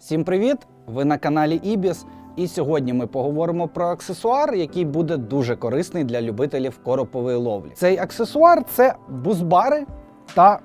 Всім привіт! Ви на каналі Ibis. І сьогодні ми поговоримо про аксесуар, який буде дуже корисний для любителів коропової ловлі. Цей аксесуар це бузбари та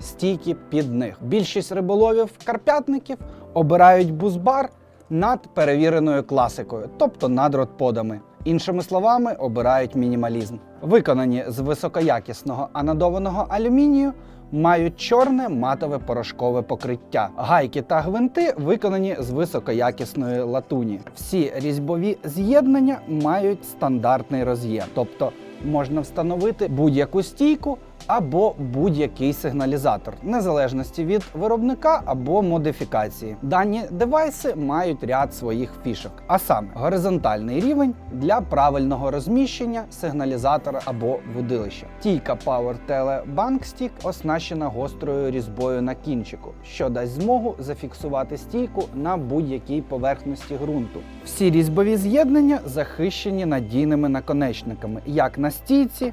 стійки під них. Більшість риболовів-карпятників обирають бузбар над перевіреною класикою, тобто над родподами. Іншими словами, обирають мінімалізм. Виконані з високоякісного анодованого алюмінію, мають чорне матове порошкове покриття. Гайки та гвинти виконані з високоякісної латуні. Всі різьбові з'єднання мають стандартний роз'єм, тобто можна встановити будь-яку стійку або будь-який сигналізатор, незалежності від виробника або модифікації. Дані девайси мають ряд своїх фішок, а саме горизонтальний рівень для правильного розміщення сигналізатора або вудилища. Тійка Power Tele Bank Stick оснащена гострою різьбою на кінчику, що дасть змогу зафіксувати стійку на будь-якій поверхності ґрунту. Всі різьбові з'єднання захищені надійними наконечниками, як на стійці,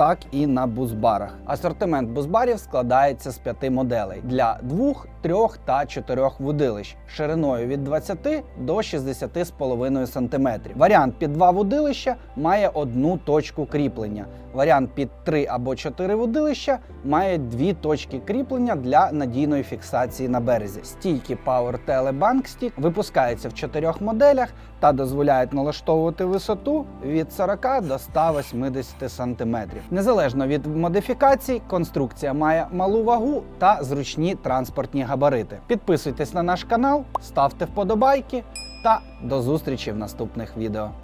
так і на бузбарах. Асортимент бузбарів складається з п'яти моделей для двох, трьох та чотирьох вудилищ шириною від 20 до 60,5 см. Варіант під два вудилища має одну точку кріплення. Варіант під 3 або 4 вудилища має дві точки кріплення для надійної фіксації на березі. Стійки Power Tele Bank випускаються в чотирьох моделях та дозволяють налаштовувати висоту від 40 до 180 см. Незалежно від модифікацій, конструкція має малу вагу та зручні транспортні габарити. Підписуйтесь на наш канал, ставте вподобайки та до зустрічі в наступних відео.